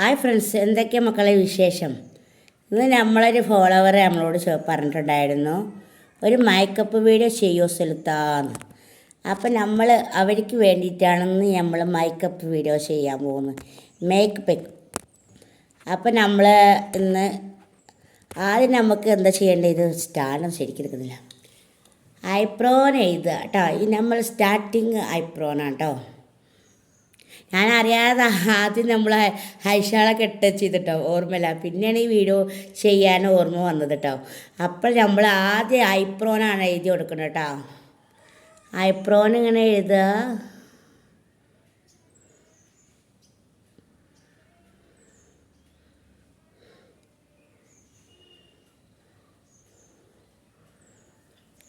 Hi friends എന്തൊക്കെയാണ് മക്കളെ വിശേഷം? ഇന്ന് നമ്മളൊരു ഫോളോവർ നമ്മളോട് പറഞ്ഞിട്ടുണ്ടായിരുന്നു. ഒരു മേക്കപ്പ് വീഡിയോ ചെയ്യോ സ്ഥലത്താന്ന് അപ്പം നമ്മൾ അവർക്ക് വേണ്ടിയിട്ടാണെന്ന് നമ്മൾ മേക്കപ്പ് വീഡിയോ ചെയ്യാൻ പോകുന്നത്. മേക്കപ്പ് അപ്പം നമ്മൾ ഇന്ന് ആദ്യം നമുക്ക് എന്താ ചെയ്യേണ്ടത്? ഇത് സ്റ്റാൻഡും ശരിക്കും ഐപ്രോൺ എഴുതുക കേട്ടോ. ഈ നമ്മൾ സ്റ്റാർട്ടിങ് ഐപ്രോണാണ് കേട്ടോ. ഞാൻ അറിയാതെ ആദ്യം നമ്മൾ ഹൈഷാളൊക്കെ ഇട്ട് ചെയ്തിട്ടോ ഓർമ്മയില്ല. പിന്നെയാണ് ഈ വീഡിയോ ചെയ്യാൻ ഓർമ്മ വന്നത് കേട്ടോ അപ്പോൾ നമ്മൾ ആദ്യം ഐപ്രോനാണ് എഴുതി കൊടുക്കുന്നത് കേട്ടോ ഐപ്രോൻ ഇങ്ങനെ എഴുതുക?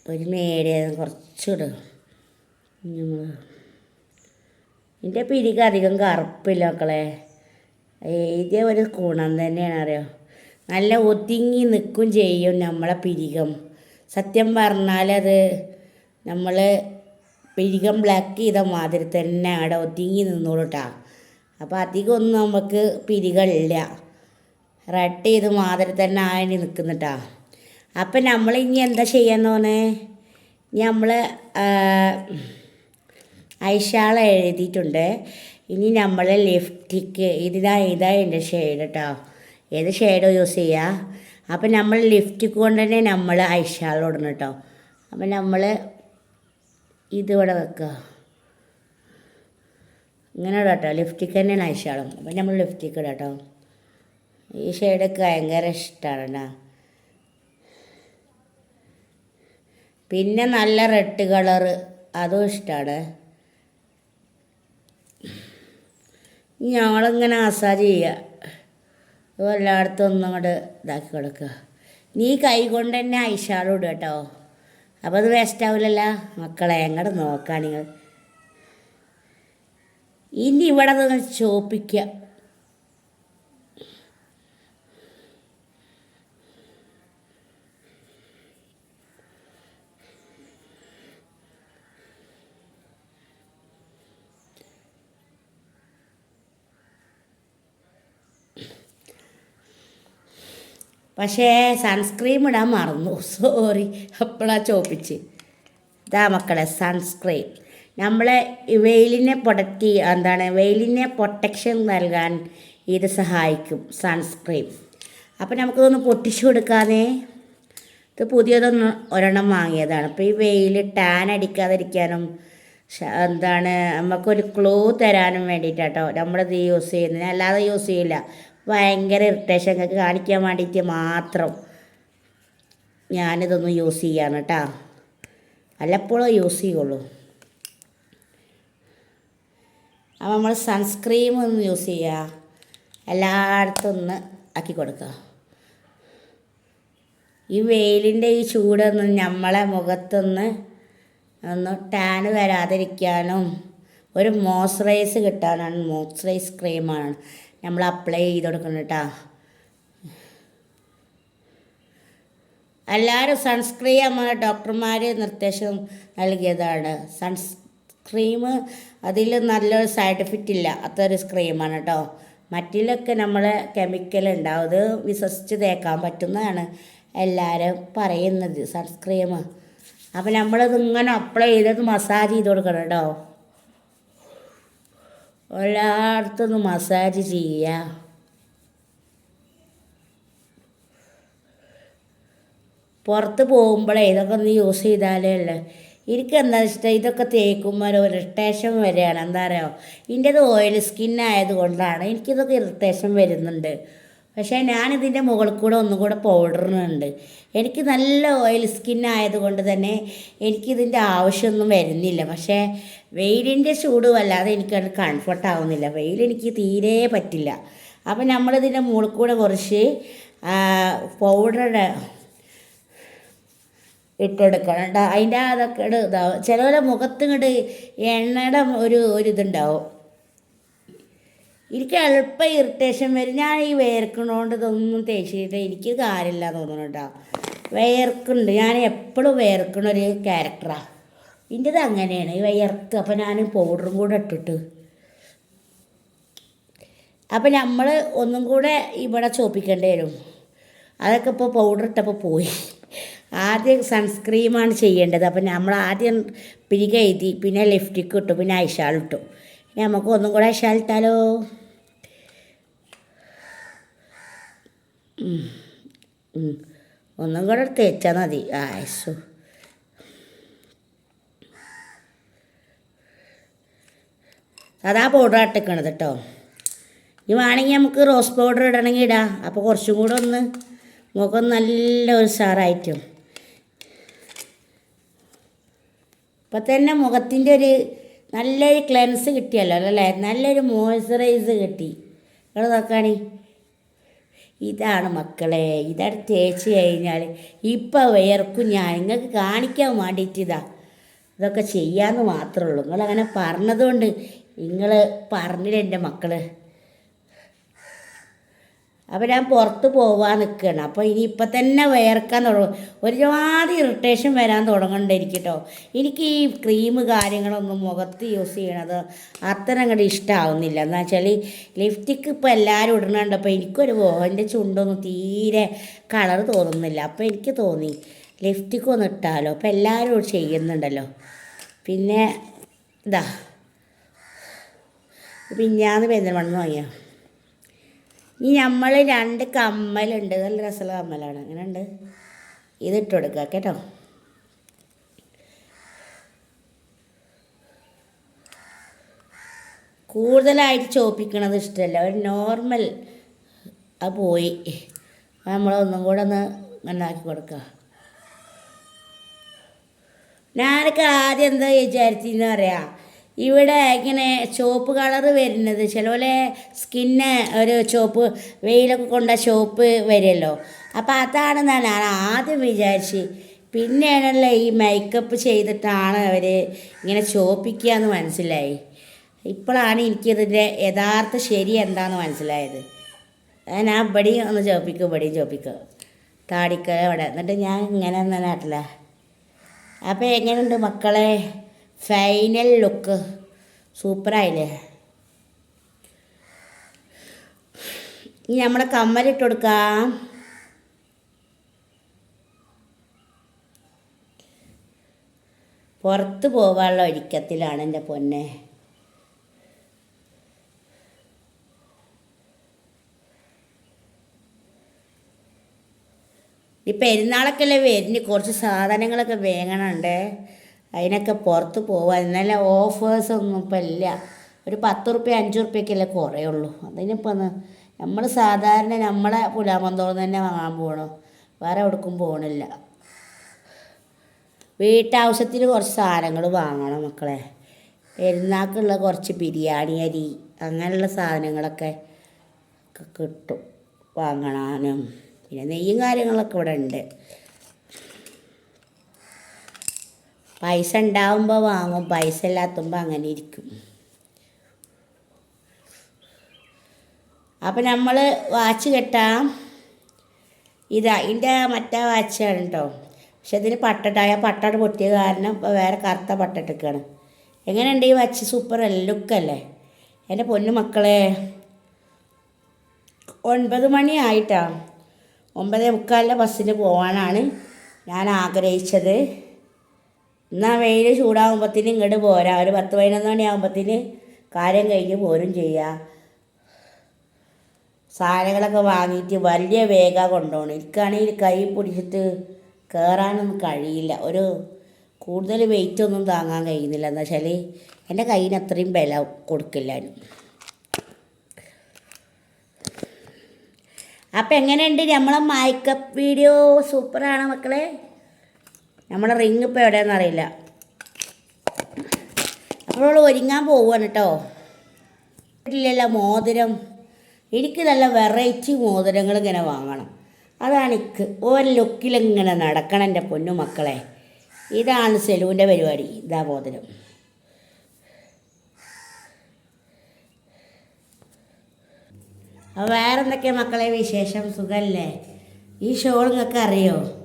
ഒരു മേടിയ കുറച്ചുകൂടെ നമ്മൾ എന്റെ പിരിക്ക് അധികം കറുപ്പില്ല മക്കളെ. ഏതേ ഒരു ഗുണം തന്നെയാണ് അറിയോ നല്ല ഒതുങ്ങി നിൽക്കും ചെയ്യും നമ്മളെ പിരികം സത്യം പറഞ്ഞാൽ അത് നമ്മൾ പിരികം ബ്ലാക്ക് ചെയ്ത മാതിരി തന്നെ അവിടെ ഒതുങ്ങി നിന്നോളൂട്ടാ അപ്പോൾ അധികം ഒന്നും നമുക്ക് പിരികളില്ല റെഡ് ചെയ്ത് മാതിരി തന്നെ ആയി നിൽക്കുന്നുട്ടാ അപ്പം നമ്മൾ ഇനി എന്താ ചെയ്യാൻ തോന്നേ നമ്മൾ ഐഷാള എഴുതിയിട്ടുണ്ട്. ഇനി നമ്മൾ ലിഫ്റ്റിക്ക് ഇതിതാ ഇതാ എന്റെ ഷെയ്ഡ് കേട്ടോ ഏത് ഷെയ്ഡോ യൂസ് ചെയ്യുക അപ്പം നമ്മൾ ലിഫ്റ്റിക്ക് കൊണ്ട് തന്നെ നമ്മൾ ഐഷാള ഇടണം കേട്ടോ അപ്പം നമ്മൾ ഇതിവിടെ വെക്കുക ഇങ്ങനെ ഇടാം കേട്ടോ ലിഫ്റ്റിക്ക് തന്നെയാണ് ഐഷാളും. അപ്പം നമ്മൾ ലിഫ്റ്റിക്ക് ഇടാം കേട്ടോ ഈ ഷെയ്ഡൊക്കെ ഭയങ്കര ഇഷ്ടമാണ് കേട്ടോ പിന്നെ നല്ല റെഡ് കളറ് അതും ഇഷ്ടമാണ് ഞങ്ങളിങ്ങനെ മസാജ് ചെയ്യുക എല്ലായിടത്തും ഒന്നും അങ്ങോട്ട് ഇതാക്കി കൊടുക്കുക നീ കൈ കൊണ്ട് തന്നെ ഐഷാളും ഇടുക കേട്ടോ. അപ്പോൾ അത് വേസ്റ്റ് ആവില്ലല്ലോ മക്കളെ എങ്ങോട്ട് നോക്കാം നിങ്ങൾ. ഇനി ഇവിടെ നിന്ന് ചോപ്പിക്കുക പക്ഷേ സൺസ്ക്രീം ഇടാൻ മറന്നു. സോറി അപ്പോഴാ ചോപ്പിച്ച് ഇതാ മക്കളെ സൺസ്ക്രീം നമ്മളെ വെയിലിനെ ചെയ്യുക എന്താണ് വെയിലിനെ പ്രൊട്ടക്ഷൻ നൽകാൻ ഇത് സഹായിക്കും സൺസ്ക്രീം അപ്പം നമുക്കിതൊന്ന് പൊട്ടിച്ചു കൊടുക്കാതെ ഇത് പുതിയതൊന്ന് ഒരെണ്ണം വാങ്ങിയതാണ്. അപ്പോൾ ഈ വെയിൽ ടാൻ അടിക്കാതിരിക്കാനും എന്താണ് നമുക്കൊരു ക്ലൂ തരാനും വേണ്ടിയിട്ടാട്ടോ നമ്മളിത് യൂസ് ചെയ്യുന്നത്. അല്ലാതെ യൂസ് ചെയ്യില്ല. ഭയങ്കര ഇറിറ്റേഷൻ ഒക്കെ കാണിക്കാൻ വേണ്ടിയിട്ട് മാത്രം ഞാനിതൊന്നും യൂസ് ചെയ്യാണ് കേട്ടോ വല്ലപ്പോഴും യൂസ് ചെയ്യുള്ളൂ. അപ്പോൾ നമ്മൾ സൺസ്ക്രീം ഒന്ന് യൂസ് ചെയ്യുക എല്ലായിടത്തും ഒന്ന് ആക്കി കൊടുക്കുക ഈ വെയിലിന്റെ ഈ ചൂടൊന്ന് നമ്മളെ മുഖത്തൊന്ന് ഒന്ന് ടാന് വരാതിരിക്കാനും ഒരു മോയ്സ്ചറൈസ് കിട്ടാനാണ് മോയ്സ്ചറൈസ് ക്രീമാണ് നമ്മൾ അപ്ലൈ ചെയ്ത് കൊടുക്കണം കേട്ടോ. എല്ലാവരും സൺസ്ക്രീം നമ്മൾ ഡോക്ടർമാർ നിർദ്ദേശം നൽകിയതാണ്. സൺസ്ക്രീം അതിൽ നല്ലൊരു സൈഡ് എഫക്റ്റ് ഇല്ല. അതൊരു ക്രീമാണ് കേട്ടോ. മറ്റിലൊക്കെ നമ്മൾ കെമിക്കൽ ഉണ്ടാവും. അത് വിശ്വസിച്ച് തേക്കാൻ പറ്റുന്നതാണ് എല്ലാവരും പറയുന്നത് സൺസ്ക്രീം അപ്പം നമ്മളത് ഇങ്ങനെ അപ്ലൈ ചെയ്തത് മസാജ് ചെയ്ത് കൊടുക്കണം കേട്ടോ. എല്ലായിടത്തും ഒന്ന് മസാജ് ചെയ്യുക പുറത്ത് പോകുമ്പോഴേ ഇതൊക്കെ ഒന്ന് യൂസ് ചെയ്താലേ അല്ലേ എനിക്ക് എന്താ ഇഷ്ടം? ഇതൊക്കെ തേക്കുമ്പോൾ ഒരു ഇറിറ്റേഷൻ വരികയാണ്. എന്താ പറയുക ഇതിന്റെത് ഓയിൽ സ്കിന്നായത് കൊണ്ടാണ് എനിക്കിതൊക്കെ ഇറിറ്റേഷൻ വരുന്നുണ്ട്. പക്ഷേ ഞാനിതിന്റെ മുകളിൽ കൂടെ ഒന്നും കൂടെ പൗഡറിനുണ്ട് എനിക്ക് നല്ല ഓയിൽ സ്കിൻ ആയതുകൊണ്ട് തന്നെ എനിക്കിതിന്റെ ആവശ്യമൊന്നും വരുന്നില്ല. പക്ഷേ വെയിലിന്റെ ചൂട് വല്ലാതെ എനിക്കത് കംഫർട്ട് ആവുന്നില്ല. വെയിൽ എനിക്ക് തീരെ പറ്റില്ല. അപ്പം നമ്മളിതിന്റെ മുകളിൽ കൂടെ കുറച്ച് പൗഡറുടെ ഇട്ടെടുക്കണം. കേട്ടോ അതിന്റെ അതൊക്കെ ഇതാവും ചിലവരെ മുഖത്ത് ഇങ്ങോട്ട് എണ്ണയുടെ ഒരു ഒരു ഇതുണ്ടാവും. എനിക്ക് എളുപ്പം ഇറിറ്റേഷൻ വരും. ഞാൻ ഈ വേർക്കണോണ്ട് ഇതൊന്നും തേച്ചിട്ട് എനിക്ക് കാര്യമില്ല തോന്നുന്നു കേട്ടോ. വേർക്കുന്നുണ്ട്. ഞാൻ എപ്പോഴും വേർക്കണ ഒരു ക്യാരക്ടറാണ് ഇതിന്റെത് അങ്ങനെയാണ്. ഈ വയർക്ക് അപ്പോൾ ഞാൻ പൗഡറും കൂടെ ഇട്ടിട്ട്. അപ്പം നമ്മൾ ഒന്നും കൂടെ ഇവിടെ ചോപ്പിക്കേണ്ടി വരും. അതൊക്കെ ഇപ്പോൾ പൗഡർ ഇട്ടപ്പോൾ പോയി. ആദ്യം സൺസ്ക്രീമാണ് ചെയ്യേണ്ടത്. അപ്പം നമ്മൾ ആദ്യം പിരി എഴുതി പിന്നെ ലിഫ്റ്റിക്ക് ഇട്ടു പിന്നെ ഐഷാൾ ഇട്ടു. നമുക്ക് ഒന്നും കൂടെ ഐഷാൾ ഇട്ടാലോ. ഒന്നും കൂടെ തേച്ചാൽ മതി. ആയസു അതാ പൗഡർ ഇട്ടേക്കണത് കേട്ടോ ഇനി വേണമെങ്കിൽ നമുക്ക് റോസ് പൗഡർ ഇടണമെങ്കിൽ ഇടാം. അപ്പോൾ കുറച്ചും കൂടെ ഒന്ന് മുഖം നല്ല ഒരു സാറായിട്ടും. ഇപ്പം തന്നെ മുഖത്തിന്റെ ഒരു നല്ലൊരു ക്ലെൻസ് കിട്ടിയല്ലോ അല്ലേ? നല്ലൊരു മോയ്സ്ചറൈസ് കിട്ടി. നിങ്ങൾ നോക്കാണി. ഇതാണ് മക്കളെ. ഇതാണ് തേച്ച് കഴിഞ്ഞാൽ ഇപ്പം വിയർക്കും ഞാൻ. നിങ്ങൾക്ക് കാണിക്കാൻ വേണ്ടിയിട്ട് ഇതാ. ഇതൊക്കെ ചെയ്യാമെന്ന് മാത്രമേ ഉള്ളൂ. നിങ്ങളങ്ങനെ പറഞ്ഞതുകൊണ്ട് നിങ്ങൾ പറഞ്ഞില്ല എന്റെ മക്കൾ അപ്പോൾ ഞാൻ പുറത്ത് പോവാൻ നിൽക്കുകയാണ് അപ്പോൾ ഇനി ഇപ്പം തന്നെ വേർക്കാൻ തുടങ്ങും. ഒരുപാട് ഇറിറ്റേഷൻ വരാൻ തുടങ്ങണ്ടായിരിക്കും കേട്ടോ എനിക്ക് ഈ ക്രീം കാര്യങ്ങളൊന്നും മുഖത്ത് യൂസ് ചെയ്യണത് അത്ര അങ്ങോട്ട് ഇഷ്ടമാവുന്നില്ല എന്താ വെച്ചാൽ ലിഫ്റ്റിക്ക് ഇപ്പോൾ എല്ലാവരും ഇടണുണ്ട് അപ്പോൾ എനിക്കൊരു എന്റെ ചുണ്ടൊന്നും തീരെ കളർ തോന്നുന്നില്ല. അപ്പോൾ എനിക്ക് തോന്നി ലിപ്സ്റ്റിക്ക് ഒന്ന് ഇട്ടാലോ. അപ്പോൾ എല്ലാവരും ചെയ്യുന്നുണ്ടല്ലോ. പിന്നെ ഇതാ. പിന്നാന്ന് പെരുന്തൽമണ്ണ വാങ്ങിയ? ഇനി നമ്മൾ രണ്ട് കമ്മലുണ്ട് നല്ല രസമുള്ള കമ്മലാണ്. അങ്ങനെ ഉണ്ട്? ഇതിട്ട് കൊടുക്കുക കേട്ടോ. കൂടുതലായിട്ട് ചോപ്പിക്കണത് ഇഷ്ടമല്ല ഒരു നോർമൽ അത് പോയി. നമ്മളൊന്നും കൂടെ ഒന്ന് നന്നാക്കി കൊടുക്കുക ഞാനൊക്കെ ആദ്യം എന്താ വിചാരിച്ചെന്ന് പറയാം? ഇവിടെ ഇങ്ങനെ ചുവപ്പ് കളർ വരുന്നത്. ചിലപോലെ സ്കിന്ന് ഒരു ചുവപ്പ് വെയിലൊക്കെ കൊണ്ട ചുവപ്പ് വരുമല്ലോ. അപ്പോൾ അതാണ് ഞാൻ ആദ്യം വിചാരിച്ച് പിന്നെയാണല്ലോ ഈ മേക്കപ്പ് ചെയ്തിട്ടാണ് അവർ ഇങ്ങനെ ചോപ്പിക്കുക എന്ന് മനസ്സിലായി. ഇപ്പോഴാണ് എനിക്കിതിന്റെ യഥാർത്ഥ ശരി എന്താന്ന് മനസ്സിലായത്. ഞാൻ ഇവിടെയും ഒന്ന് ചോപ്പിക്കും ഇവിടെയും ചോപ്പിക്കും താടിക്ക ഇവിടെ എന്നിട്ട് ഞാൻ ഇങ്ങനെ ഒന്നും നാട്ടില്ല അപ്പോൾ എങ്ങനെയുണ്ട് മക്കളെ? ഫൈനൽ ലുക്ക് സൂപ്പറായില്ലേ ഇനി നമ്മുടെ കമ്മലിട്ട് കൊടുക്കാം പുറത്ത് പോവാനുള്ള ഒരുക്കത്തിലാണ് എന്റെ പൊന്നെ. ഈ പെരുന്നാളൊക്കെ അല്ലേ വരുന്ന കുറച്ച് സാധനങ്ങളൊക്കെ വേങ്ങണുണ്ട്. അതിനൊക്കെ പുറത്ത് പോവാൻ നല്ല ഓഫേഴ്സൊന്നും ഇപ്പം ഇല്ല. ഒരു പത്ത് റുപ്യ അഞ്ച് റുപ്യക്കല്ലേ കുറയുള്ളൂ അതിനിപ്പോൾ നമ്മൾ സാധാരണ നമ്മളെ പുലാമന്തോളം തന്നെ വാങ്ങാൻ പോകണം വേറെ എവിടേക്കും പോകണില്ല വീട്ടാവശ്യത്തിന് കുറച്ച് സാധനങ്ങൾ വാങ്ങണം മക്കളെ. പെരുന്നാൾക്കുള്ള കുറച്ച് ബിരിയാണി അരി അങ്ങനെയുള്ള സാധനങ്ങളൊക്കെ കിട്ടും വാങ്ങണാനും. പിന്നെ നെയ്യും കാര്യങ്ങളൊക്കെ ഇവിടെ ഉണ്ട്. പൈസ ഉണ്ടാവുമ്പോൾ വാങ്ങും പൈസ ഇല്ലാത്തുമ്പോൾ അങ്ങനെ ഇരിക്കും. അപ്പം നമ്മൾ വാച്ച് കെട്ടാം. ഇതാ ഇതിന്റെ മറ്റേ വാച്ചാണ് കേട്ടോ പക്ഷെ ഇതിന് പട്ടിട്ടായ പട്ടാട് പൊട്ടിയ കാരണം ഇപ്പോൾ വേറെ കറുത്ത പട്ടിട്ടിക്കാണ് എങ്ങനെയുണ്ട് ഈ വാച്ച്? സൂപ്പർ ലുക്കല്ലേ? എന്റെ പൊന്നു മക്കളെ ഒൻപത് മണി ആയിട്ടാണ് ഒമ്പതേ മുക്കാലിന്റെ ബസ്സിന് പോകാനാണ് ഞാൻ ആഗ്രഹിച്ചത്. എന്നാൽ വെയിൽ ചൂടാകുമ്പത്തിന് ഇങ്ങോട്ട് പോരാ. ഒരു പത്ത് പതിനൊന്ന് മണിയാകുമ്പത്തിന് കാര്യം കഴിഞ്ഞ് പോരും ചെയ്യാം. സാധനങ്ങളൊക്കെ വാങ്ങിയിട്ട് വലിയ വേഗ കൊണ്ടുപോകണം എനിക്കാണെങ്കിൽ കൈ പിടിച്ചിട്ട് കയറാനൊന്നും കഴിയില്ല. ഒരു കൂടുതൽ വെയിറ്റ് ഒന്നും താങ്ങാൻ കഴിയുന്നില്ല. എന്താ വെച്ചാൽ എന്റെ കയ്യിന് അത്രയും വില കൊടുക്കില്ല. അപ്പം എങ്ങനെയുണ്ട് നമ്മളെ മേക്കപ്പ് വീഡിയോ സൂപ്പറാണ് മക്കളെ? നമ്മളെ റിങ് ഇപ്പോൾ എവിടെയാണെന്ന് അറിയില്ല. അപ്പോൾ ഒരുങ്ങാൻ പോവുകയാണ് കേട്ടോ. വീട്ടിലുള്ള മോതിരം. എനിക്ക് നല്ല വെറൈറ്റി മോതിരങ്ങൾ ഇങ്ങനെ വാങ്ങണം. അതാണ് എനിക്ക് ഒരു ലുക്കിലിങ്ങനെ നടക്കണം എന്റെ പൊന്നു മക്കളെ. ഇതാണ് സെലൂന്റെ പരിപാടി. ഇതാ മോതിരം. അപ്പോൾ വേറെ മക്കളെ വിശേഷം? സുഖമല്ലേ ഈ ഷോൾ നിങ്ങൾക്ക് അറിയോ?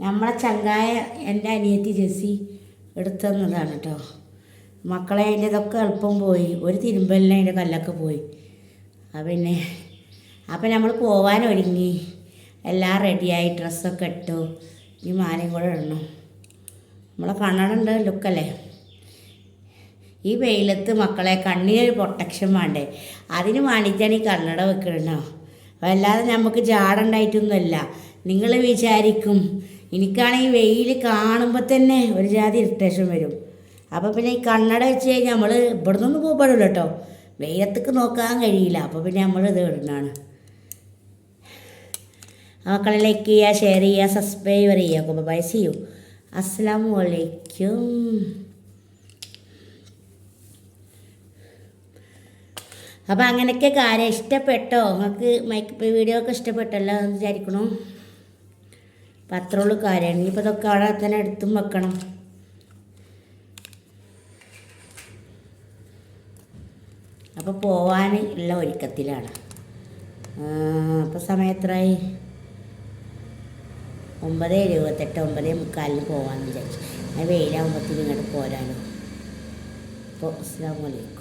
നമ്മളെ ചങ്കായ എന്റെ അനിയത്തി ജെസ്സി എടുത്തന്നതാണ് കേട്ടോ. മക്കളെ അതിന്റെ ഇതൊക്കെ എളുപ്പം പോയി. ഒരു തിരുമ്പലിന് അതിന്റെ കല്ലൊക്കെ പോയി. ആ പിന്നെ അപ്പം നമ്മൾ പോകാൻ ഒരുങ്ങി. എല്ലാം റെഡിയായി ഡ്രസ്സൊക്കെ ഇട്ടു. ഈ മാലയും കൂടെ ഇടണം. നമ്മളെ കണ്ണടുണ്ട് ലുക്കല്ലേ? ഈ വെയിലത്ത് മക്കളെ കണ്ണിനൊരു പ്രൊട്ടക്ഷൻ വേണ്ടേ? അതിന് വേണ്ടിയിട്ടാണ് ഈ കണ്ണട വെക്കണോ അല്ലാതെ നമുക്ക് ജാടുണ്ടായിട്ടൊന്നുമല്ല നിങ്ങൾ വിചാരിക്കും എനിക്കാണെങ്കിൽ വെയിൽ കാണുമ്പോൾ തന്നെ ഒരു ജാതി ഇറിറ്റേഷൻ വരും. അപ്പോൾ പിന്നെ ഈ കണ്ണട വെച്ച് കഴിഞ്ഞാൽ നമ്മൾ ഇവിടെ നിന്നൊന്നും പോകപ്പെടില്ല കേട്ടോ. വെയിലത്തേക്ക് നോക്കാൻ കഴിയില്ല. അപ്പോൾ പിന്നെ നമ്മൾ ഇത് ഇടുന്നതാണ്. മക്കളെ ലൈക്ക് ചെയ്യുക ഷെയർ ചെയ്യുക സബ്സ്ക്രൈബ് ചെയ്യുക അപ്പോൾ ബൈ സി യു അസ്സാം വലൈക്കും അപ്പോൾ അങ്ങനെയൊക്കെ കാര്യം ഇഷ്ടപ്പെട്ടോ? നിങ്ങൾക്ക് മൈക്ക് വീഡിയോ ഒക്കെ ഇഷ്ടപ്പെട്ടല്ലോ എന്ന് വിചാരിക്കണു. അപ്പം അത്രയുള്ളൂ കാര്യം. ഇനിയിപ്പോൾ ഇതൊക്കെ അവിടെ തന്നെ എടുത്തും വെക്കണം. അപ്പോൾ പോവാൻ ഉള്ള ഒരുക്കത്തിലാണ്. അപ്പോൾ സമയത്രായി ഒമ്പത് എഴുപത്തെട്ട് ഒമ്പത് മുക്കാലിന് പോകാമെന്ന് വിചാരിച്ചു. അത് വെയിലാകുമ്പോഴത്തേക്കും ഇങ്ങോട്ട് പോരാലോ അപ്പോൾ അസ്സാം വലൈക്കും